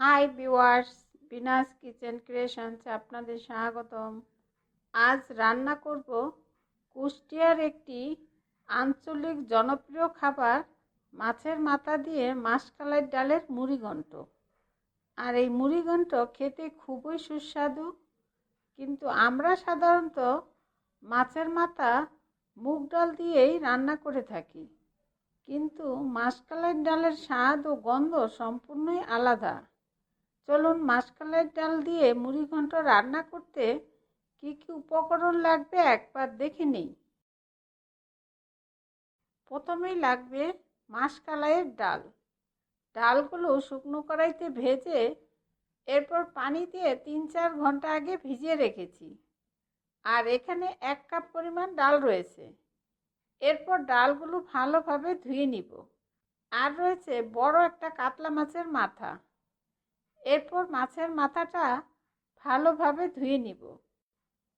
Hi viewers, Bina's kitchen creations আপনাদের স্বাগতম। আজ রান্না করব কুষ্টিয়ার একটি আঞ্চলিক জনপ্রিয় খাবার, মাছের মাথা দিয়ে মাসকালাই ডালের মুড়িঘণ্ট আর এই মুড়িঘণ্ট খেতে খুবই সুস্বাদু, কিন্তু আমরা সাধারণত মাছের মাথা, মুগ ডাল দিয়েই রান্না করে থাকি। কিন্তু মাসকালাই ডালের স্বাদ ও গন্ধ সম্পূর্ণই আলাদা। চলুন মাসকালাই ডাল দিয়ে মুড়িঘণ্ট রান্না করতে কি কি উপকরণ লাগবে একবার দেখে নিই। প্রথমেই লাগবে মাসকালাইয়ের ডাল। ডালগুলো শুকনো কড়াইতে ভেজে এরপর পানি দিয়ে তিন চার ঘণ্টা আগে ভিজিয়ে রেখেছি। আর এখানে এক কাপ পরিমাণ ডাল রয়েছে। এরপর ডালগুলো ভালোভাবে ধুয়ে নিব। আর রয়েছে বড় একটা কাতলা মাছের মাথা। এরপর মাছের মাথাটা ভালোভাবে ধুয়ে নিব।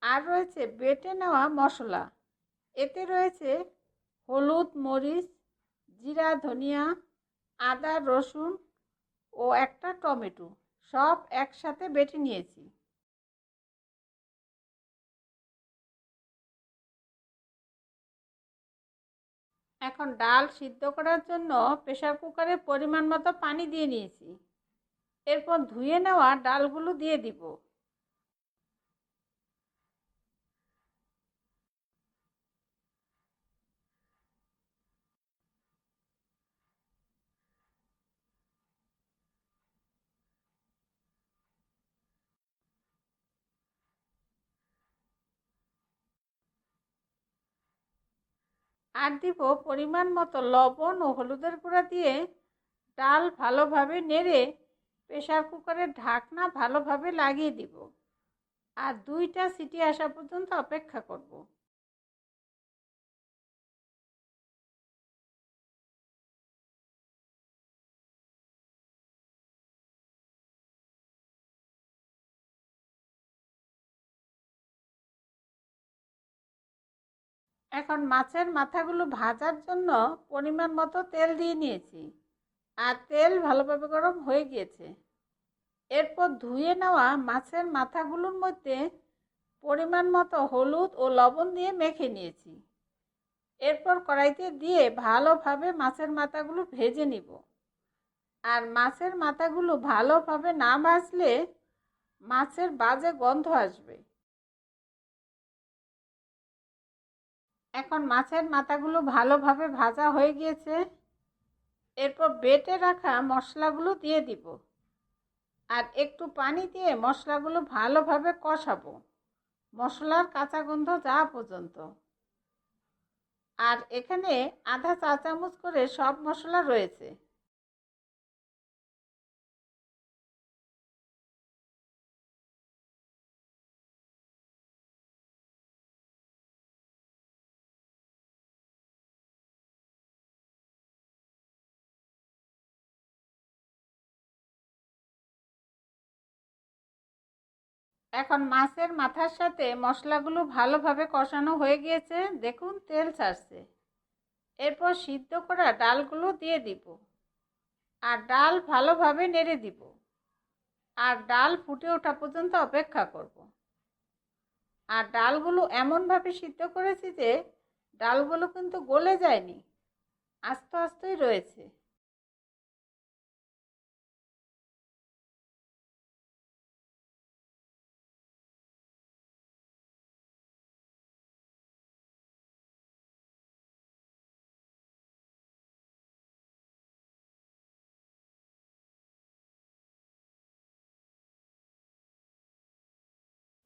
আর রয়েছে বেটে নেওয়া মশলা। এতে রয়েছে হলুদ, মরিচ, জিরা, ধনিয়া, আদা, রসুন ও একটা টমেটো। সব একসাথে বেটে নিয়েছি। এখন ডাল সিদ্ধ করার জন্য প্রেশার কুকারে পরিমাণ মতো পানি দিয়ে নিয়েছি। এরপর ধুয়ে নেওয়া ডালগুলো দিয়ে দিব। আর দিব পরিমাণ মতো লবণ ও হলুদের গুঁড়া দিয়ে ডাল ভালোভাবে নেড়ে প্রেশার কুকারের ঢাকনা ভালোভাবে লাগিয়ে দিব। আর দুইটা সিটি আসা পর্যন্ত অপেক্ষা করব। এখন মাছের মাথাগুলো ভাজার জন্য পরিমাণ মতো তেল দিয়ে নিয়েছি। আর তেল ভালোভাবে গরম হয়ে গিয়েছে। এরপর ধুয়ে নেওয়া মাছের মাথাগুলোর মধ্যে পরিমাণ মতো হলুদ ও লবণ দিয়ে মেখে নিয়েছি। এরপর কড়াইতে দিয়ে ভালোভাবে মাছের মাথাগুলো ভেজে নিব। আর মাছের মাথাগুলো ভালোভাবে না ভাজলে মাছের বাজে গন্ধ আসবে। এখন মাছের মাথাগুলো ভালোভাবে ভাজা হয়ে গিয়েছে। এরপর বেটে রাখা মশলাগুলো দিয়ে দিব। আর একটু পানি দিয়ে মশলাগুলো ভালোভাবে কষাবো। মশলার কাঁচা গন্ধ যাওয়া পর্যন্ত। আর এখানে আধা চা চামচ করে সব মশলা রয়েছে। এখন মাছের মাথার সাথে মশলাগুলো ভালোভাবে কষানো হয়ে গিয়েছে। দেখুন, তেল ছাড়ছে। এরপর সিদ্ধ করা ডালগুলো দিয়ে দিব আর ডাল ভালোভাবে নেড়ে দিব আর ডাল ফুটে ওঠা পর্যন্ত অপেক্ষা করব। আর ডালগুলো এমনভাবে সিদ্ধ করেছি যে ডালগুলো কিন্তু গলে যায়নি, আস্তে আস্তেই রয়েছে।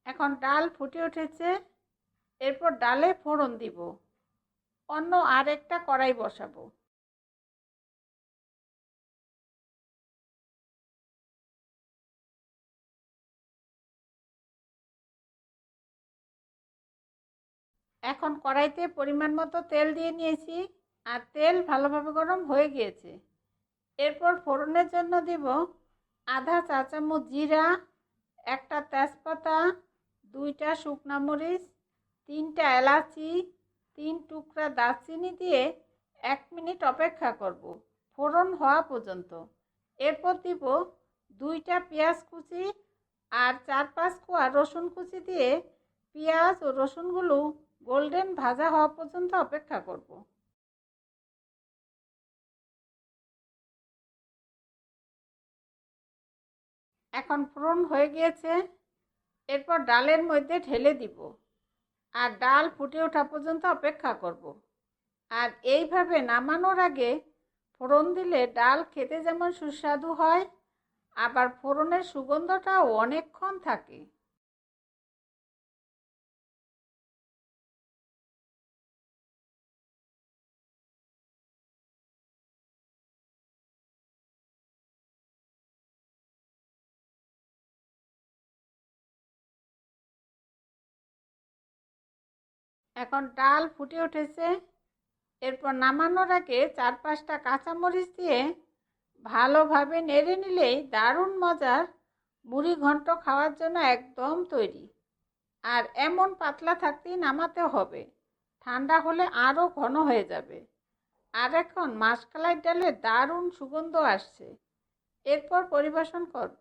এখন ডাল ফুটে উঠেছে। এরপর ডালে ফোড়ন দিব। অন্য আরেকটা কড়াই বসাবো। এখন কড়াইতে পরিমাণ মতো তেল দিয়ে নিয়েছি আর তেল ভালোভাবে গরম হয়ে গিয়েছে। এরপর ফোড়নের জন্য দিব আধা চা চামচ জিরা, একটা তেজপাতা দুইটা শুকনা মরিচ, তিনটা এলাচি, তিন টুকরা দারচিনি দিয়ে এক মিনিট অপেক্ষা করব, ফোড়ন হওয়া পর্যন্ত। এরপর দিব দুইটা পেঁয়াজ কুচি আর চার পাঁচ কোয়া রসুন কুচি দিয়ে পেঁয়াজ ও রসুনগুলো গোল্ডেন ভাজা হওয়া পর্যন্ত অপেক্ষা করব। এখন ফোড়ন হয়ে গিয়েছে। এরপর ডালের মধ্যে ঢেলে দিব আর ডাল ফুটে ওঠা পর্যন্ত অপেক্ষা করব। আর এইভাবে নামানোর আগে ফোড়ন দিলে ডাল খেতে যেমন সুস্বাদু হয়, আবার ফোড়নের সুগন্ধটাও অনেকক্ষণ থাকে এখন ডাল ফুটে উঠেছে। এরপর নামানোর আগে চার পাঁচটা কাঁচামরিচ দিয়ে ভালোভাবে নেড়ে নিলেই দারুণ মজার মুড়ি ঘন্ট খাওয়ার জন্য একদম তৈরি। আর এমন পাতলা থাকতেই নামাতে হবে। ঠান্ডা হলে আরও ঘন হয়ে যাবে। আর এখন মাসকালাই ডালে দারুণ সুগন্ধ আসছে। এরপর পরিবেশন করব।